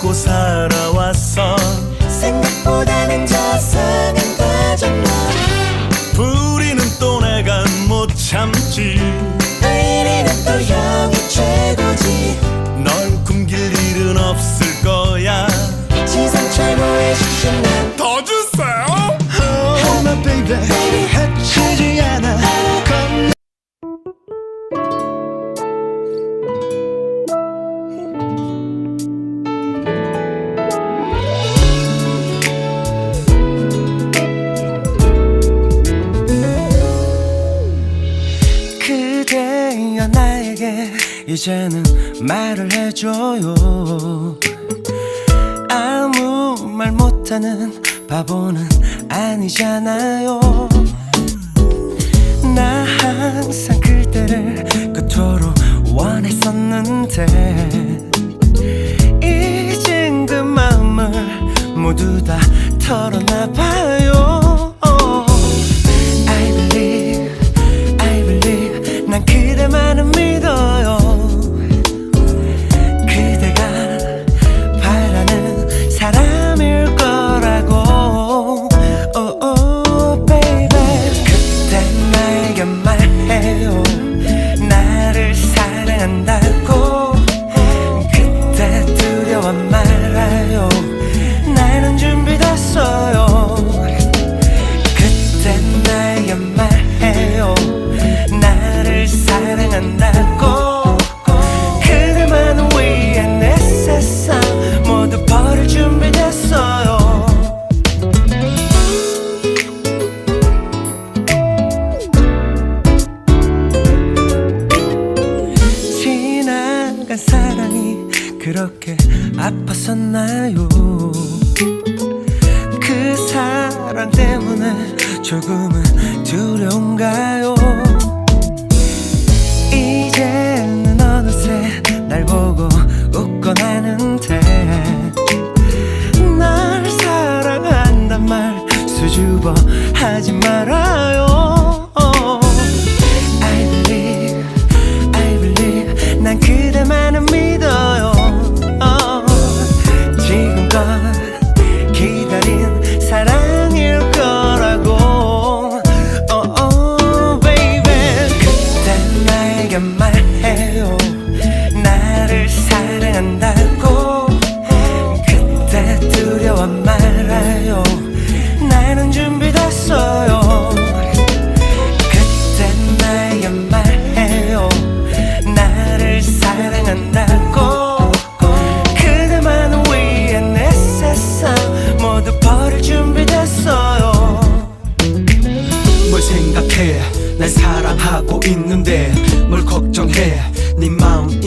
잊고 살아왔어. 생각보다는 저승은 거짓말 부리는 또 내가 못 참지. 의리는 또 형이 최고지. 널 꿈길 일은 없을 거야. 지상 최고의 신난 더 주세요. Oh my baby, baby 해치지 않아. 이제는 말을 해줘요. 아무 말 못하는 바보는 아니잖아요. 나 항상 그대를 그토록 원했었는데 이젠 그 마음을 모두 다 털어놔봐요 그렇게 아팠었나요? 그 사랑 때문에 조금은 두려운가요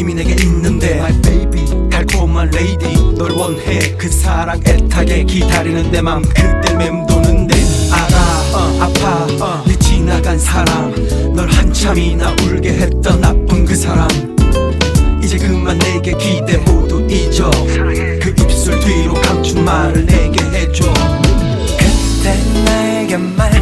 이미 내게 있는데 My baby 달콤한 레이디 널 원해. 그 사랑 애타게 기다리는 내 맘 그대 맴도는데 알아. 어, 아파. 네 지나간 사랑 널 한참이나 울게 했던 나쁜 그 사람. 이제 그만 내게 기대 모두 잊어. 그 입술 뒤로 감춘 말을 내게 해줘. 그때 나에게 말